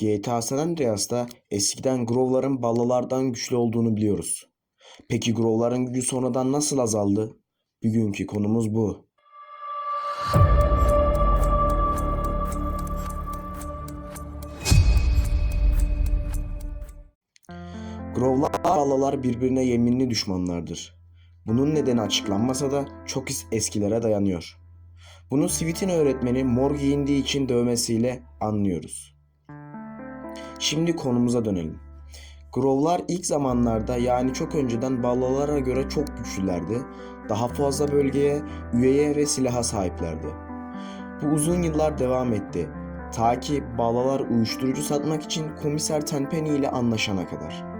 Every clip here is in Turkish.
GTA San Andreas'ta eskiden Grow'ların ballalardan güçlü olduğunu biliyoruz. Peki Grow'ların gücü sonradan nasıl azaldı? Bugünkü konumuz bu. Grow'lar ballalar birbirine yeminli düşmanlardır. Bunun nedeni açıklanmasa da çok eskilere dayanıyor. Bunu Sweet'in öğretmeni mor giyindiği için dövmesiyle anlıyoruz. Şimdi konumuza dönelim. Grow'lar ilk zamanlarda yani çok önceden ballalara göre çok güçlülerdi. Daha fazla bölgeye, üyeye ve silaha sahiplerdi. Bu uzun yıllar devam etti. Ta ki ballalar uyuşturucu satmak için komiser Tenpenny ile anlaşana kadar.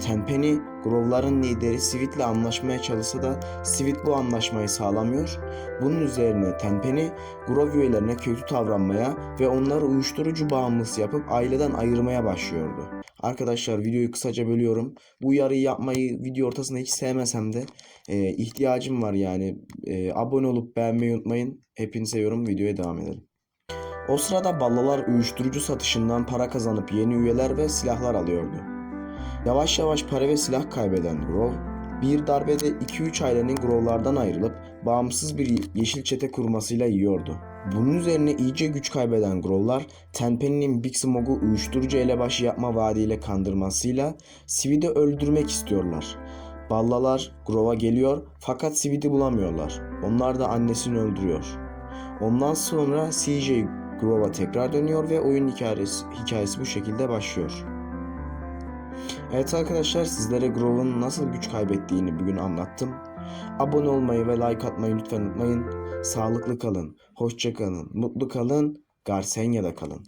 Tenpenny, Grow'ların lideri Sweet'le anlaşmaya çalışsa da Sweet bu anlaşmayı sağlamıyor. Bunun üzerine Tenpenny, Grove üyelerine kötü davranmaya ve onları uyuşturucu bağımlısı yapıp aileden ayırmaya başlıyordu. Arkadaşlar videoyu kısaca bölüyorum. Bu uyarıyı yapmayı video ortasında hiç sevmesem de e, ihtiyacım var yani. E, abone olup beğenmeyi unutmayın. Hepinizi seviyorum. Videoya devam edelim. O sırada ballalar uyuşturucu satışından para kazanıp yeni üyeler ve silahlar alıyordu. Yavaş yavaş para ve silah kaybeden Grove, bir darbede 2-3 ailenin Grove'lardan ayrılıp bağımsız bir yeşil çete kurmasıyla yiyordu. Bunun üzerine iyice güç kaybeden Grove'lar, Tenpenny'nin Big Smog'u uyuşturucu elebaşı yapma vaadiyle kandırmasıyla Sweet'i öldürmek istiyorlar. Ballalar Grove'a geliyor fakat Sweet'i bulamıyorlar. Onlar da annesini öldürüyor. Ondan sonra CJ Grove'a tekrar dönüyor ve oyun hikayesi, hikayesi bu şekilde başlıyor. Evet arkadaşlar sizlere Grove'un nasıl güç kaybettiğini bugün anlattım. Abone olmayı ve like atmayı lütfen unutmayın. Sağlıklı kalın, hoşça kalın, mutlu kalın, Garsenya'da kalın.